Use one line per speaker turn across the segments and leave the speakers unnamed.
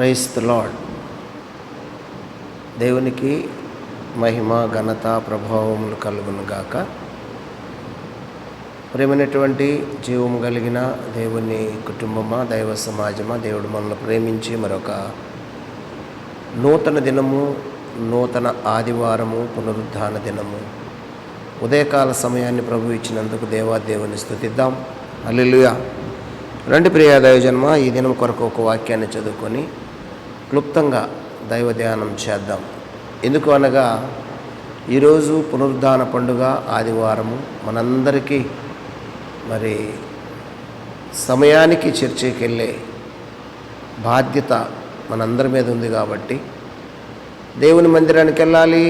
Price the lord దేవునికి మహిమ ఘనత ప్రభావములు కలుగును గాక. ప్రేమైనటువంటి జీవము కలిగిన దేవుని కుటుంబమా దైవ సమాజమా దేవుడు మనల్ని ప్రేమించి మరొక నూతన దినము నూతన ఆదివారము పునరుద్ధాన దినము. ఉదయకాల సమయాన్ని ప్రభు ఇచ్చినందుకు దేవాదేవుని స్థుతిద్దాం. అల్లెలుయా రండి ప్రియ దైవజన్మ ఈ దినం కొరకు ఒక వాక్యాన్ని చదువుకొని క్లుప్తంగా దైవ ధ్యానం చేద్దాం. ఎందుకు అనగా ఈరోజు పునరుద్ధాన పండుగ ఆదివారము. మనందరికీ మరి సమయానికి చర్చకెళ్ళే వెళ్ళే బాధ్యత మనందరి మీద ఉంది కాబట్టి దేవుని మందిరానికి వెళ్ళాలి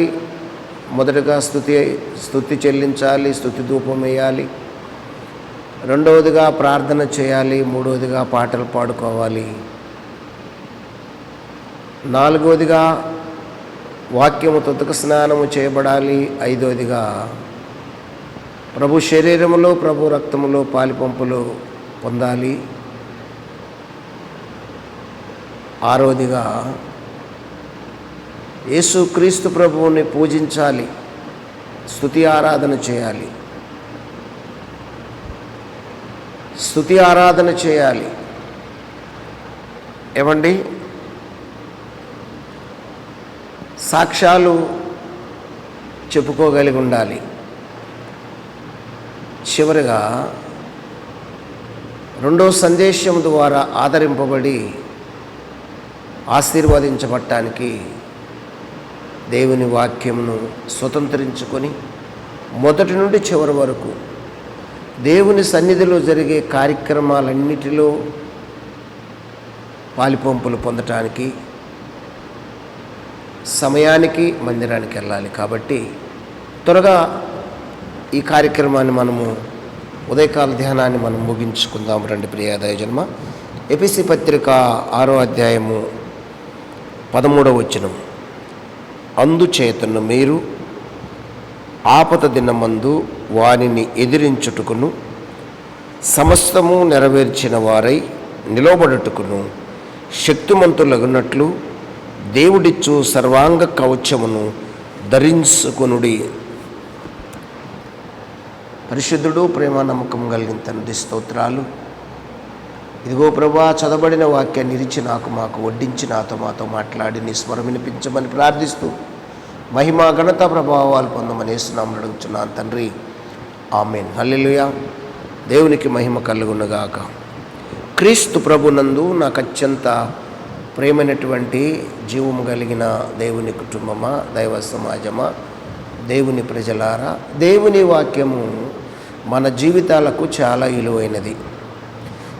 మొదటగా స్థుతి స్థుతి చెల్లించాలి స్థుతి ధూపం వేయాలి రెండవదిగా ప్రార్థన చేయాలి మూడవదిగా పాటలు పాడుకోవాలి నాలుగవదిగా వాక్యము తుతక స్నానము చేయబడాలి. ఐదవదిగా ప్రభు శరీరములో ప్రభు రక్తములో పాలిపంపులు పొందాలి. ఆరోదిగా యేసుక్రీస్తు ప్రభువుని పూజించాలి. స్థుతి ఆరాధన చేయాలి. స్థుతి ఆరాధన చేయాలి. ఏమండి? సాక్ష్యాలు చెప్పుకోగలిగి ఉండాలి. చివరిగా రెండో సందేశం ద్వారా ఆదరింపబడి ఆశీర్వదించబట్టానికి దేవుని వాక్యమును స్వతంత్రించుకొని మొదటి నుండి చివరి వరకు దేవుని సన్నిధిలో జరిగే కార్యక్రమాలన్నిటిలో పాలిపంపులు పొందటానికి సమయానికి మందిరానికి వెళ్ళాలి. కాబట్టి త్వరగా ఈ కార్యక్రమాన్ని మనము ఉదయకాల ధ్యానాన్ని మనం ముగించుకుందాం రండి ప్రియాదయ జన్మ. ఎపిసి పత్రిక ఆరో అధ్యాయము పదమూడవ వచనం. అందుచేతను మీరు ఆపద దినమందు వానిని ఎదిరించుటకును సమస్తము నెరవేర్చిన వారై నిలబడుటకును శక్తిమంతులగునట్లు దేవుడిచ్చు సర్వాంగ కవచమును ధరించుకునుడి. పరిశుద్ధుడు ప్రేమ నమ్మకం కలిగిన తండ్రి స్తోత్రాలు. ఇదిగో ప్రభా చదవబడిన వాక్యాన్ని ఇరిచి నాకు మాకు వడ్డించి నాతో మాతో మాట్లాడి నీ స్మరం వినిపించమని ప్రార్థిస్తూ మహిమ ఘనత ప్రభావాలు పొందమని వేస్తున్నామని అడుగుతున్నాను తండ్రి. ఆమెన్. హల్లెలూయా. దేవునికి మహిమ కలుగునగాక. క్రీస్తు ప్రభునందు నాకు అత్యంత ప్రేమైనటువంటి జీవము కలిగిన దేవుని కుటుంబమా దైవ సమాజమా దేవుని ప్రజలారా? దేవుని వాక్యము మన జీవితాలకు చాలా విలువైనది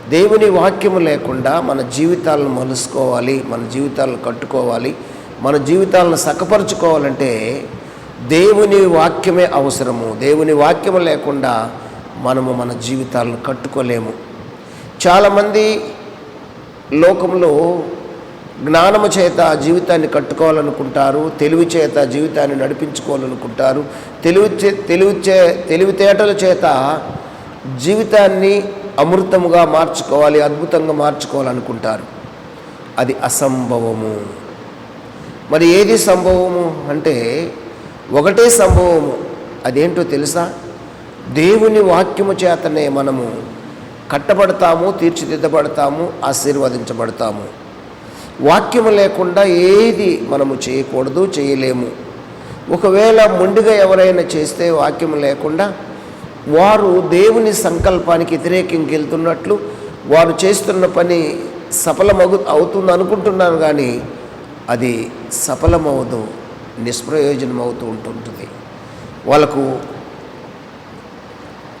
దేవుని వాక్యము లేకుండా మన జీవితాలను మలుసుకోవాలి మన జీవితాలను కట్టుకోవాలి మన జీవితాలను సకపరుచుకోవాలంటే దేవుని వాక్యమే అవసరము. దేవుని వాక్యము లేకుండా మనము మన జీవితాలను కట్టుకోలేము. చాలామంది లోకంలో జ్ఞానము చేత జీవితాన్ని కట్టుకోవాలనుకుంటారు తెలివి చేత జీవితాన్ని నడిపించుకోవాలనుకుంటారు తెలివి చే తెలివి చే తెలివితేటల చేత జీవితాన్ని అమృతముగా మార్చుకోవాలి అద్భుతంగా మార్చుకోవాలనుకుంటారు. అది అసంభవము. మరి ఏది సంభవము అంటే ఒకటే సంభవము. అదేంటో తెలుసా? దేవుని వాక్యము చేతనే మనము కట్టబడతాము తీర్చిదిద్దబడతాము ఆశీర్వదించబడతాము. వాక్యము లేకుండా ఏది మనము చేయకూడదు చేయలేము. ఒకవేళ మొండిగా ఎవరైనా చేస్తే వాక్యం లేకుండా వారు దేవుని సంకల్పానికి వ్యతిరేకంకి వెళ్తున్నట్లు వారు చేస్తున్న పని సఫలమగు అవుతుంది అనుకుంటున్నాను కానీ అది సఫలమవదు నిష్ప్రయోజనం అవుతూ ఉంటుంటుంది. వాళ్ళకు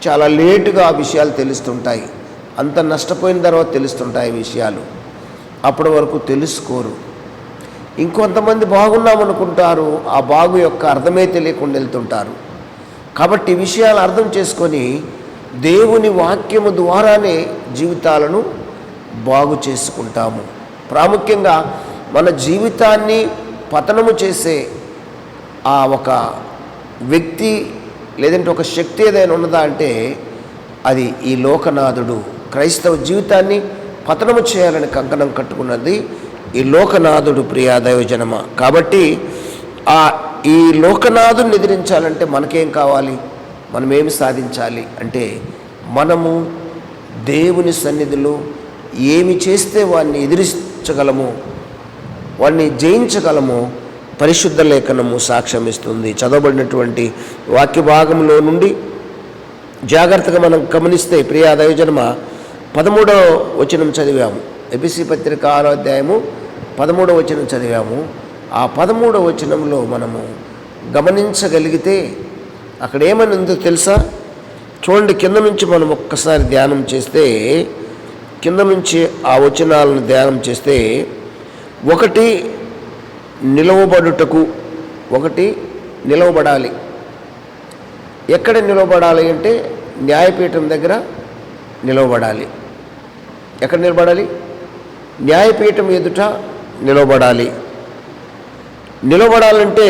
చాలా లేటుగా ఆ విషయాలు తెలుస్తుంటాయి. అంత నష్టపోయిన తర్వాత తెలుస్తుంటాయి విషయాలు. అప్పటి వరకు తెలుసుకోరు. ఇంకొంతమంది బాగున్నామనుకుంటారు ఆ బాగు యొక్క అర్థమే తెలియకుండా వెళ్తుంటారు. కాబట్టి విషయాలు అర్థం చేసుకొని దేవుని వాక్యము ద్వారానే జీవితాలను బాగు చేసుకుంటాము. ప్రాముఖ్యంగా మన జీవితాన్ని పతనము చేసే ఆ ఒక వ్యక్తి లేదంటే ఒక శక్తి ఏదైనా ఉన్నదా అంటే అది ఈ లోకనాథుడు క్రైస్తవ జీవితాన్ని పతనము చేయాలని కంకణం కట్టుకున్నది ఈ లోకనాథుడు ప్రియాదయోజనమ కాబట్టి ఆ ఈ లోకనాథుని ఎదిరించాలంటే మనకేం కావాలి? మనం ఏమి సాధించాలి? అంటే మనము దేవుని సన్నిధిలో ఏమి చేస్తే వాడిని ఎదిరించగలము వాడిని జయించగలము పరిశుద్ధ లేఖనము సాక్ష్యం ఇస్తుంది చదవబడినటువంటి వాక్య భాగంలో నుండి జాగ్రత్తగా మనం గమనిస్తే ప్రియా పదమూడవ వచనం చదివాము. ఎబిసి పత్రిక ఆరో అధ్యాయము పదమూడవ వచనం చదివాము. ఆ పదమూడవ వచనంలో మనము గమనించగలిగితే అక్కడ ఏమని ఉందో తెలుసా? చూడండి కింద నుంచి మనం ఒక్కసారి ధ్యానం చేస్తే కింద నుంచి ఆ వచనాలను ధ్యానం చేస్తే ఒకటి నిలవబడుటకు ఒకటి నిలవబడాలి. ఎక్కడ నిలవబడాలి అంటే న్యాయపీఠం దగ్గర నిలవబడాలి. ఎక్కడ నిలబడాలి? న్యాయపీఠం ఎదుట నిలబడాలి. నిలబడాలంటే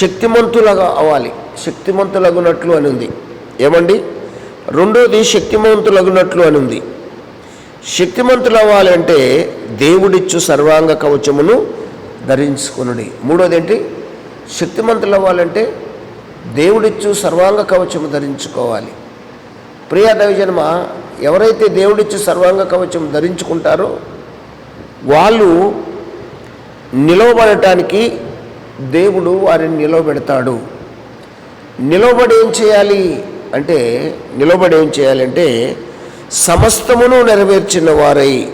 శక్తిమంతులుగా అవ్వాలి. శక్తిమంతులగునట్లు అని ఉంది ఏమండి? రెండోది శక్తిమంతులగునట్లు అని ఉంది శక్తిమంతులు అవ్వాలంటే దేవుడిచ్చు సర్వాంగ కవచమును ధరించుకునుడి. మూడోది ఏంటి శక్తిమంతులు అవ్వాలంటే దేవుడిచ్చు సర్వాంగ కవచము ధరించుకోవాలి. ప్రియా దైవజన్మ ఎవరైతే దేవుడిచ్చి సర్వాంగ కవచం ధరించుకుంటారో వాళ్ళు నిలవబడటానికి దేవుడు వారిని నిలవబెడతాడు. నిలవబడి ఏం చేయాలి అంటే నిలవబడి ఏం చేయాలంటే సమస్తమును నెరవేర్చిన వారై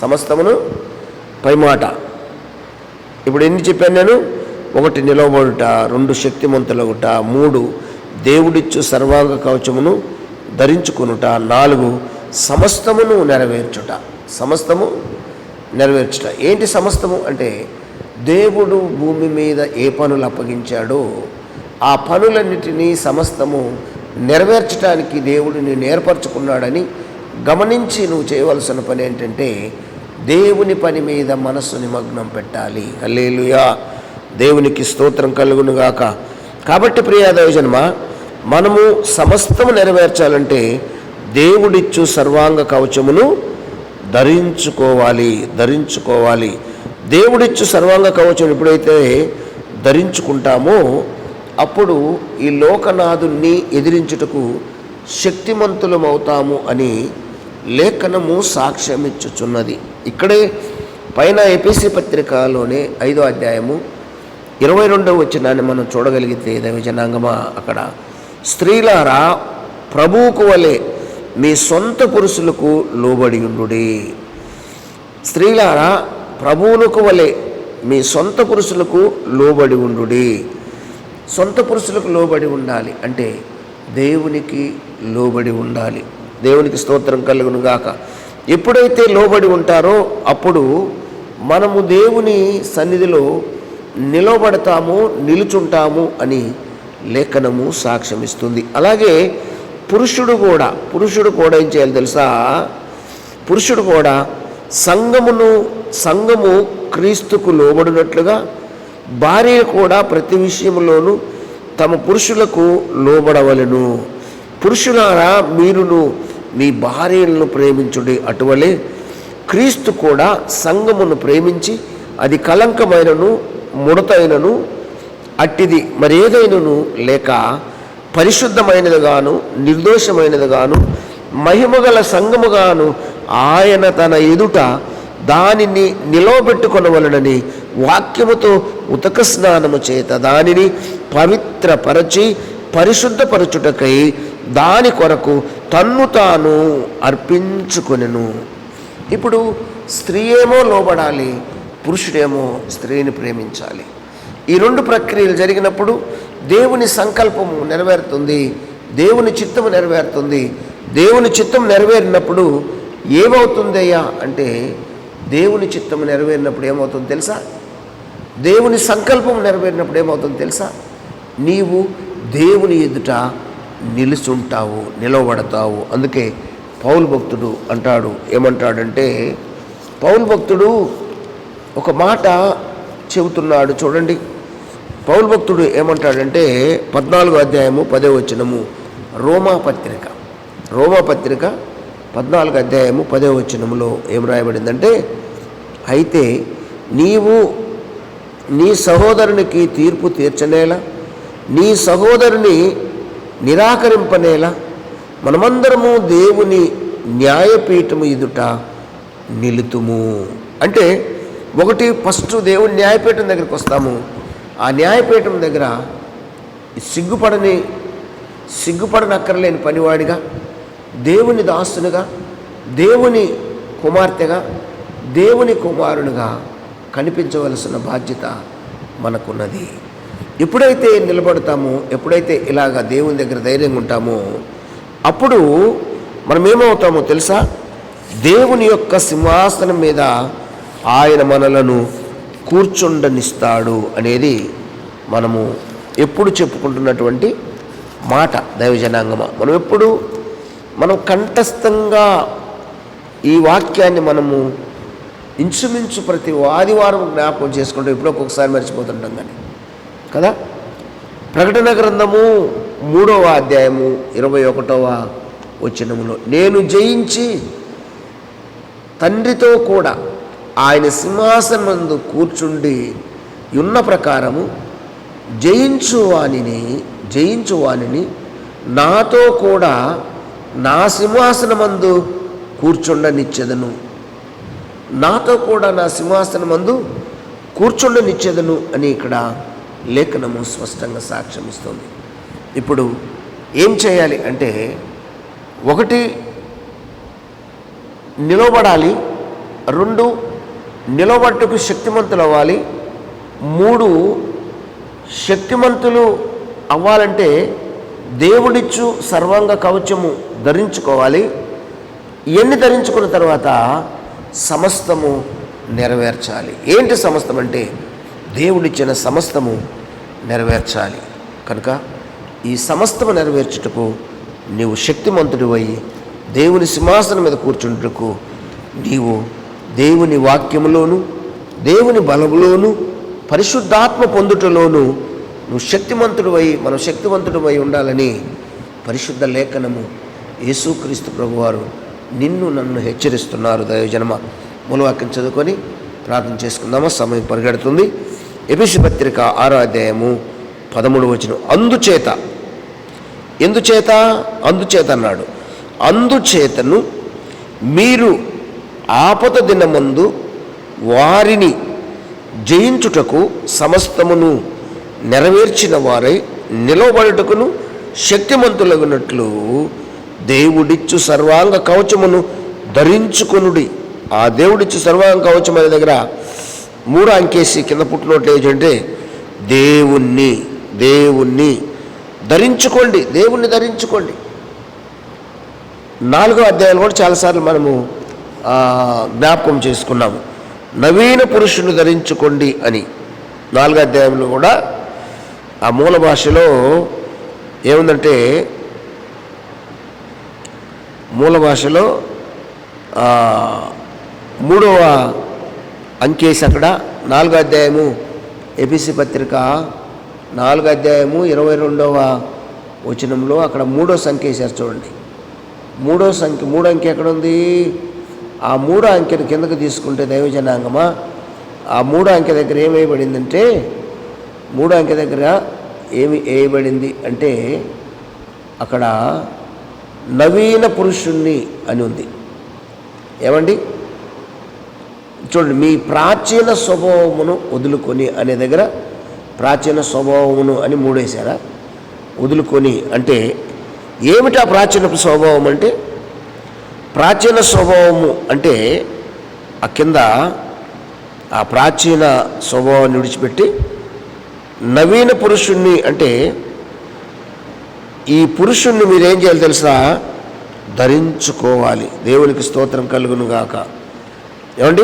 సమస్తమును పైమాట. ఇప్పుడు ఎన్ని చెప్పాను నేను? ఒకటి నిలవబడుట రెండు శక్తిమంతులగుట మూడు దేవుడిచ్చు సర్వాంగ కవచమును ధరించుకునుట నాలుగు సమస్తమును నెరవేర్చుట. సమస్తము నెరవేర్చుట. ఏంటి సమస్తము? అంటే దేవుడు భూమి మీద ఏ పనులు అప్పగించాడో ఆ పనులన్నిటినీ సమస్తము నెరవేర్చడానికి దేవుడు నేను ఏర్పరచుకున్నాడని గమనించి నువ్వు చేయవలసిన పని ఏంటంటే దేవుని పని మీద మనస్సు నిమగ్నం పెట్టాలి. అల్లేలుయా దేవునికి స్తోత్రం కలుగునుగాక. కాబట్టి ప్రియా దైవజన్మ మనము సమస్తము నెరవేర్చాలంటే దేవుడిచ్చు సర్వాంగ కవచమును ధరించుకోవాలి ధరించుకోవాలి. దేవుడిచ్చు సర్వాంగ కవచం ఎప్పుడైతే ధరించుకుంటామో అప్పుడు ఈ లోకనాథుణ్ణి ఎదిరించుటకు శక్తిమంతులమవుతాము అని లేఖనము సాక్ష్యమిచ్చుచున్నది. ఇక్కడే పైన ఎపిసి పత్రికలోనే ఐదో అధ్యాయము ఇరవై రెండవ వచ్చినాన్ని మనం చూడగలిగితే దైవజనాంగమా అక్కడ? స్త్రీలారా ప్రభువుకు వలె మీ సొంత పురుషులకు లోబడి ఉండుడి. స్త్రీలారా ప్రభువులకు వలె మీ సొంత పురుషులకు లోబడి ఉండుడి. సొంత పురుషులకు లోబడి ఉండాలి అంటే దేవునికి లోబడి ఉండాలి. దేవునికి స్తోత్రం కలుగును గాక. ఎప్పుడైతే లోబడి ఉంటారో అప్పుడు మనము దేవుని సన్నిధిలో నిలబడతాము నిలుచుంటాము అని లేఖనము సాక్ష్యమిస్తుంది. అలాగే పురుషుడు కూడా పురుషుడు కూడా ఏం చేయాలి తెలుసా? పురుషుడు కూడా సంఘమును సంఘము క్రీస్తుకు లోబడినట్లుగా భార్య కూడా ప్రతి విషయంలోనూ తమ పురుషులకు లోబడవలను. పురుషులారా మీరును మీ భార్యలను ప్రేమించుడి అటువలే. క్రీస్తు కూడా సంఘమును ప్రేమించి అది కలంకమైనను ముడతైనను అట్టిది. మరేదైనను లేక పరిశుద్ధమైనదిగాను నిర్దోషమైనదిగాను మహిమగల సంగముగాను ఆయన తన ఎదుట దానిని నిలవబెట్టుకొనవలనని వాక్యముతో ఉతక స్నానము చేత దానిని పవిత్రపరచి పరిశుద్ధపరచుటకై దాని కొరకు తన్ను తాను అర్పించుకొనెను. ఇప్పుడు స్త్రీ ఏమో లోబడాలి పురుషుడేమో స్త్రీని ప్రేమించాలి. ఈ రెండు ప్రక్రియలు జరిగినప్పుడు దేవుని సంకల్పము నెరవేరుతుంది దేవుని చిత్తము నెరవేరుతుంది. దేవుని చిత్తం నెరవేరినప్పుడు ఏమవుతుందయ్యా అంటే దేవుని చిత్తము నెరవేరినప్పుడు ఏమవుతుంది తెలుసా? దేవుని సంకల్పం నెరవేరినప్పుడు ఏమవుతుంది తెలుసా? నీవు దేవుని ఎదుట నిలుచుంటావు నిలవబడతావు. అందుకే పౌలు భక్తుడు అంటాడు ఏమంటాడంటే పౌలు భక్తుడు ఒక మాట చెబుతున్నాడు చూడండి. పౌల్ భక్తుడు ఏమంటాడంటే పద్నాలుగో అధ్యాయము పదే వచనము రోమా పత్రిక. రోమా పత్రిక పద్నాలుగు అధ్యాయము పదో వచనములో ఏం రాయబడిందంటే అయితే నీవు నీ సహోదరునికి తీర్పు తీర్చనేలా నీ సహోదరుని నిరాకరింపనేలా మనమందరము దేవుని న్యాయపీఠము ఎదుట నిలుతుము. అంటే ఒకటి ఫస్ట్ దేవుని న్యాయపీఠం దగ్గరికి వస్తాము. ఆ న్యాయపీఠం దగ్గర సిగ్గుపడని సిగ్గుపడనక్కర్లేని పనివాడిగా దేవుని దాసునిగా దేవుని కుమార్తెగా దేవుని కుమారునిగా కనిపించవలసిన బాధ్యత మనకున్నది. ఎప్పుడైతే నిలబడతామో ఎప్పుడైతే ఇలాగ దేవుని దగ్గర ధైర్యంగా ఉంటామో అప్పుడు మనం ఏమవుతామో తెలుసా? దేవుని యొక్క సింహాసనం మీద ఆయన మనలను కూర్చుండనిస్తాడు అనేది మనము ఎప్పుడు చెప్పుకుంటున్నటువంటి మాట దైవజనాంగమ. మనం ఎప్పుడు మనం కంఠస్థంగా ఈ వాక్యాన్ని మనము ఇంచుమించు ప్రతి ఆదివారం జ్ఞాపకం చేసుకుంటాం. ఎప్పుడో ఒక్కొక్కసారి మర్చిపోతుంటాం కానీ. కదా? ప్రకటన గ్రంథము మూడవ అధ్యాయము ఇరవై ఒకటవ వచనములో నేను జయించి తండ్రితో కూడా ఆయన సింహాసనమందు కూర్చుండి ఉన్న ప్రకారము జయించువానిని జయించు వానిని నాతో కూడా నా సింహాసనమందు కూర్చుండనిచ్చెదను. నాతో కూడా నా సింహాసనమందు కూర్చుండనిచ్చేదను అని ఇక్కడ లేఖనము స్పష్టంగా సాక్ష్యం ఇస్తుంది ఇప్పుడు ఏం చేయాలి అంటే ఒకటి నిలబడాలి రెండు నిలబట్టుకు శక్తిమంతులు అవ్వాలి మూడు శక్తిమంతులు అవ్వాలంటే దేవుడిచ్చు సర్వాంగ కవచము ధరించుకోవాలి. ఇవన్నీ ధరించుకున్న తర్వాత సమస్తము నెరవేర్చాలి. ఏంటి సమస్తం అంటే దేవుడిచ్చిన సమస్తము నెరవేర్చాలి. కనుక ఈ సమస్తము నెరవేర్చుటకు నీవు శక్తిమంతుడివై దేవుని సింహాసనం మీద కూర్చుంటకు నీవు దేవుని వాక్యములోను దేవుని బలములోను పరిశుద్ధాత్మ పొందుటలోను నువ్వు శక్తిమంతుడివై మనం శక్తివంతుడివై ఉండాలని పరిశుద్ధ లేఖనము యేసుక్రీస్తు ప్రభువారు నిన్ను నన్ను హెచ్చరిస్తున్నారు. దయోజనమ మూలవాక్యం చదువుకొని ప్రార్థన చేసుకుందామా? సమయం పరిగెడుతుంది. ఎపిసి పత్రిక ఆరో అధ్యాయము పదమూడు వచ్చిన అందుచేత ఎందుచేత? అందుచేత అన్నాడు. అందుచేతను మీరు ఆపద దినమందు వారిని జయించుటకు సమస్తమును నెరవేర్చిన వారై నిలవబడుటకును శక్తిమంతులగినట్లు దేవుడిచ్చు సర్వాంగ కవచమును ధరించుకొనుడి. ఆ దేవుడిచ్చు సర్వాంగ కవచం అనే దగ్గర మూడు అంకేసి కింద పుట్టినట్లు ఏంటంటే దేవుణ్ణి దేవుణ్ణి ధరించుకోండి దేవుణ్ణి ధరించుకోండి. నాలుగో అధ్యాయాలు కూడా చాలాసార్లు మనము జ్ఞాపకం చేసుకున్నాము నవీన పురుషుని ధరించుకోండి అని. నాలుగో అధ్యాయంలో కూడా ఆ మూల భాషలో ఏముందంటే మూల భాషలో మూడవ అంకేసి అక్కడ నాలుగో అధ్యాయము ఎపిసి పత్రిక నాలుగో అధ్యాయము ఇరవై రెండవ వచనంలో అక్కడ మూడో సంఖ్య వేశారు చూడండి. మూడో సంఖ్య మూడో అంకె ఎక్కడ ఉంది? ఆ మూడో అంకెను కిందకు తీసుకుంటే దైవజనాంగమా? ఆ మూడో అంకె దగ్గర ఏమేయబడిందంటే మూడో అంకె దగ్గర ఏమి వేయబడింది అంటే అక్కడ నవీన పురుషుణ్ణి అని ఉంది. ఏమండి? చూడండి మీ ప్రాచీన స్వభావమును వదులుకొని అనే దగ్గర ప్రాచీన స్వభావమును అని మూడేశారా? వదులుకొని అంటే ఏమిటి ఆ ప్రాచీన స్వభావం అంటే? ప్రాచీన స్వభావము అంటే ఆ కింద ఆ ప్రాచీన స్వభావాన్ని విడిచిపెట్టి నవీన పురుషుణ్ణి అంటే ఈ పురుషుణ్ణి మీరేం చేయాలి తెలుసా? ధరించుకోవాలి. దేవునికి స్తోత్రం కలుగును గాక ఏమండి?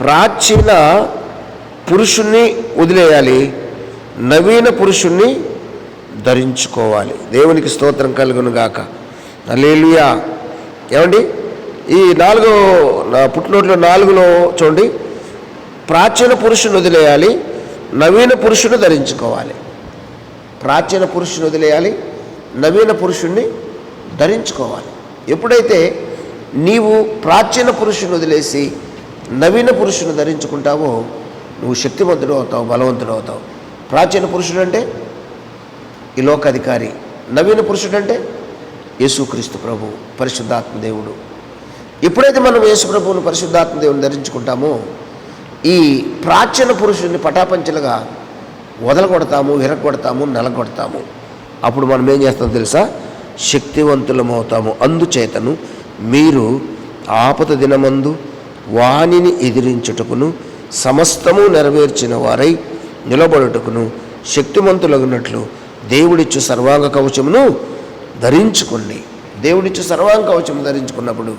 ప్రాచీన పురుషుణ్ణి వదిలేయాలి. నవీన పురుషుణ్ణి ధరించుకోవాలి. దేవునికి స్తోత్రం కలుగును గాక అలేలుయా ఏమండి? ఈ నాలుగో నా పుట్టినోట్లో నాలుగులో చూడండి. ప్రాచీన పురుషుని వదిలేయాలి నవీన పురుషుని ధరించుకోవాలి. ప్రాచీన పురుషుని వదిలేయాలి నవీన పురుషుణ్ణి ధరించుకోవాలి. ఎప్పుడైతే నీవు ప్రాచీన పురుషుని వదిలేసి నవీన పురుషుని ధరించుకుంటావో నువ్వు శక్తివంతుడు అవుతావు బలవంతుడు అవుతావు. ప్రాచీన పురుషుడు అంటే ఈ లోకాధికారి. నవీన పురుషుడు అంటే యేసుక్రీస్తు ప్రభు పరిశుద్ధాత్మ దేవుడు. ఎప్పుడైతే మనం యేసుప్రభువును పరిశుద్ధాత్మ దేవుని ధరించుకుంటామో ఈ ప్రాచీన పురుషుడిని పటాపంచలుగా వదలగొడతాము విరగొడతాము నలగొడతాము. అప్పుడు మనం ఏం చేస్తాం తెలుసా? శక్తివంతులమవుతాము. అందుచేతను మీరు ఆపద దినమందు వాణిని ఎదిరించుటకును సమస్తము నెరవేర్చిన వారై నిలబడుటకును శక్తిమంతులగినట్లు దేవుడిచ్చు సర్వాంగ కవచమును ధరించుకుని దేవుడిచ్చి సర్వాంగ కవచం ధరించుకున్నప్పుడు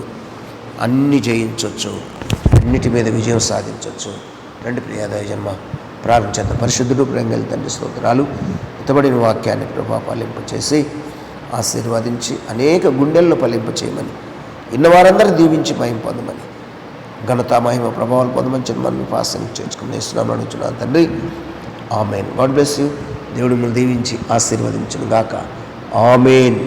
అన్ని జయించవచ్చు అన్నిటి మీద విజయం సాధించవచ్చు రెండు ప్రియాదయ జన్మ ప్రారంభించేంత పరిశుద్ధుడు ప్రేంగలి తండ్రి స్తోత్రాలు ఇతబడిన వాక్యాన్ని ప్రభా ఫలింపచేసి ఆశీర్వదించి అనేక గుండెలను ఫలింపచేయమని ఇన్న వారందరూ దీవించి భయం పొందమని ఘనత మహిమ ప్రభావాలు పొందమని చెప్పి మనం చేర్చుకుని ఇస్తున్నాం అడుగుతున్నాను తండ్రి. ఆమెన్. God bless you. దేవుడు మిమ్మల్ని దీవించి ఆశీర్వదించును గాక ఆమెన్